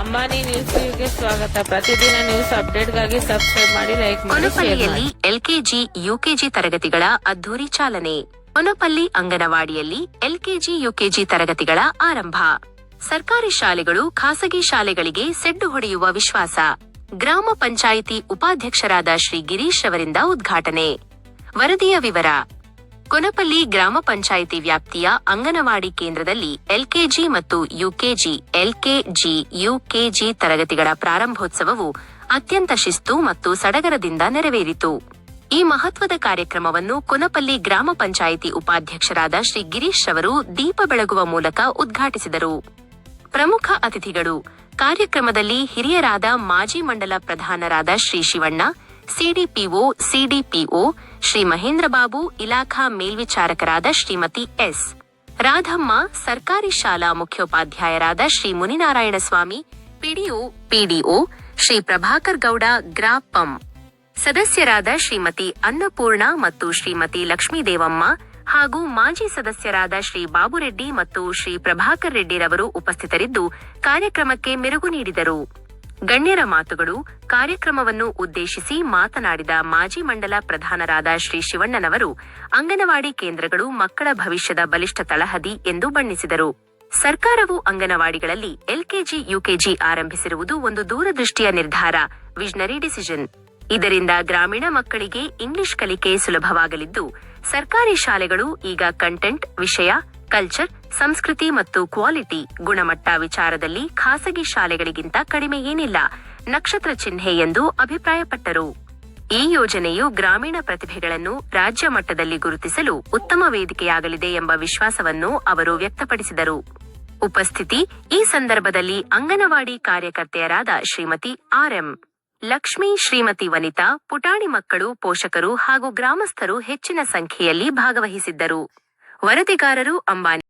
ಅಂಬಾನಿ ನ್ಯೂಸ್ಗೆ ಸ್ವಾಗತ. ಪ್ರತಿದಿನ ನ್ಯೂಸ್ ಅಪ್ಡೇಟ್ಗಾಗಿ ಸಬ್ಸ್ಕ್ರೈಬ್ ಮಾಡಿ, ಲೈಕ್ ಮಾಡಿ ಕೆ ಜಿ ಮಾಡಿ ಎಲ್ಕೆಜಿ, ಯುಕೆಜಿ ತರಗತಿಗಳ ಅದ್ದೂರಿ ಚಾಲನೆ. ಕೊನಪಲ್ಲಿ ಅಂಗನವಾಡಿಯಲ್ಲಿ ಎಲ್ಕೆಜಿ, ಯುಕೆಜಿ ತರಗತಿಗಳ ಆರಂಭ. ಸರ್ಕಾರಿ ಶಾಲೆಗಳು ಖಾಸಗಿ ಶಾಲೆಗಳಿಗೆ ಸೆಡ್ಡು ಹೊಡೆಯುವ ವಿಶ್ವಾಸ. ಗ್ರಾಮ ಪಂಚಾಯಿತಿ ಉಪಾಧ್ಯಕ್ಷರಾದ ಶ್ರೀ ಗಿರೀಶ್ ಅವರಿಂದ ಉದ್ಘಾಟನೆ. ವರದಿಯ ವಿವರ. ಕೊನಪಲ್ಲಿ ಗ್ರಾಮ ಪಂಚಾಯಿತಿ ವ್ಯಾಪ್ತಿಯ ಅಂಗನವಾಡಿ ಕೇಂದ್ರದಲ್ಲಿ ಎಲ್ಕೆಜಿ ಮತ್ತು ಯುಕೆಜಿ, ಎಲ್ಕೆಜಿ, ಯುಕೆಜಿ ತರಗತಿಗಳ ಪ್ರಾರಂಭೋತ್ಸವವು ಅತ್ಯಂತ ಶಿಸ್ತು ಮತ್ತು ಸಡಗರದಿಂದ ನೆರವೇರಿತು. ಈ ಮಹತ್ವದ ಕಾರ್ಯಕ್ರಮವನ್ನು ಕೊನಪಲ್ಲಿ ಗ್ರಾಮ ಪಂಚಾಯಿತಿ ಉಪಾಧ್ಯಕ್ಷರಾದ ಶ್ರೀ ಗಿರೀಶ್ ಅವರು ದೀಪ ಬೆಳಗುವ ಮೂಲಕ ಉದ್ಘಾಟಿಸಿದರು. ಪ್ರಮುಖ ಅತಿಥಿಗಳು. ಕಾರ್ಯಕ್ರಮದಲ್ಲಿ ಹಿರಿಯರಾದ ಮಾಜಿ ಮಂಡಲ ಪ್ರಧಾನರಾದ ಶ್ರೀ ಶಿವಣ್ಣ ಸಿಡಿಪಿಒ ಸಿಡಿಪಿಒ, ಶ್ರೀ ಮಹೇಂದ್ರ ಬಾಬು ಇಲಾಖಾ ಮೇಲ್ವಿಚಾರಕರಾದ ಶ್ರೀಮತಿ ಎಸ್. ರಾಧಮ್ಮ, ಸರ್ಕಾರಿ ಶಾಲಾ ಮುಖ್ಯೋಪಾಧ್ಯಾಯರಾದ ಶ್ರೀ ಮುನಿನಾರಾಯಣ ಸ್ವಾಮಿ ಪಿಡಿಒ ಪಿಡಿಒ, ಶ್ರೀ ಪ್ರಭಾಕರ್ ಗೌಡ ಗ್ರಾಪಂ. ಸದಸ್ಯರಾದ ಶ್ರೀಮತಿ ಅನ್ನಪೂರ್ಣ ಮತ್ತು ಶ್ರೀಮತಿ ಲಕ್ಷ್ಮೀದೇವಮ್ಮ ಹಾಗೂ ಮಾಜಿ ಸದಸ್ಯರಾದ ಶ್ರೀ ಬಾಬುರೆಡ್ಡಿ ಮತ್ತು ಶ್ರೀ ಪ್ರಭಾಕರ್ ರೆಡ್ಡಿರವರು ಉಪಸ್ಥಿತರಿದ್ದು ಕಾರ್ಯಕ್ರಮಕ್ಕೆ ಮೆರುಗು ನೀಡಿದರು. ಗಣ್ಯರ ಮಾತುಗಳು, ಕಾರ್ಯಕ್ರಮವನ್ನು ಉದ್ದೇಶಿಸಿ ಮಾತನಾಡಿದ ಮಾಜಿ ಮಂಡಲ ಪ್ರಧಾನರಾದ ಶ್ರೀ ಶಿವಣ್ಣನವರು, ಅಂಗನವಾಡಿ ಕೇಂದ್ರಗಳು ಮಕ್ಕಳ ಭವಿಷ್ಯದ ಬಲಿಷ್ಠ ತಳಹದಿ ಎಂದು ಬಣ್ಣಿಸಿದರು. ಸರ್ಕಾರವು ಅಂಗನವಾಡಿಗಳಲ್ಲಿ ಎಲ್ಕೆಜಿ, ಯುಕೆಜಿ ಆರಂಭಿಸಿರುವುದು ಒಂದು ದೂರದೃಷ್ಟಿಯ ನಿರ್ಧಾರ, ವಿಷನರಿ ಡಿಸಿಷನ್. ಇದರಿಂದ ಗ್ರಾಮೀಣ ಮಕ್ಕಳಿಗೆ ಇಂಗ್ಲಿಷ್ ಕಲಿಕೆ ಸುಲಭವಾಗಲಿದ್ದು, ಸರ್ಕಾರಿ ಶಾಲೆಗಳು ಈಗ ಕಂಟೆಂಟ್ ವಿಷಯ ಕಲ್ಚರ್, ಸಂಸ್ಕೃತಿ ಮತ್ತು ಕ್ವಾಲಿಟಿ ಗುಣಮಟ್ಟ ವಿಚಾರದಲ್ಲಿ ಖಾಸಗಿ ಶಾಲೆಗಳಿಗಿಂತ ಕಡಿಮೆ ಏನಿಲ್ಲ. ನಕ್ಷತ್ರ ಚಿಹ್ನೆ ಎಂದು ಅಭಿಪ್ರಾಯಪಟ್ಟರು. ಈ ಯೋಜನೆಯು ಗ್ರಾಮೀಣ ಪ್ರತಿಭೆಗಳನ್ನು ರಾಜ್ಯ ಮಟ್ಟದಲ್ಲಿ ಗುರುತಿಸಲು ಉತ್ತಮ ವೇದಿಕೆಯಾಗಲಿದೆ ಎಂಬ ವಿಶ್ವಾಸವನ್ನು ಅವರು ವ್ಯಕ್ತಪಡಿಸಿದರು. ಉಪಸ್ಥಿತಿ, ಈ ಸಂದರ್ಭದಲ್ಲಿ ಅಂಗನವಾಡಿ ಕಾರ್ಯಕರ್ತೆಯರಾದ ಶ್ರೀಮತಿ ಆರ್ಎಂ ಲಕ್ಷ್ಮಿ, ಶ್ರೀಮತಿ ವನಿತಾ, ಪುಟಾಣಿ ಮಕ್ಕಳು, ಪೋಷಕರು ಹಾಗೂ ಗ್ರಾಮಸ್ಥರು ಹೆಚ್ಚಿನ ಸಂಖ್ಯೆಯಲ್ಲಿ ಭಾಗವಹಿಸಿದ್ದರು. ವರದಿಗಾರರು ಅಂಬಾನಿ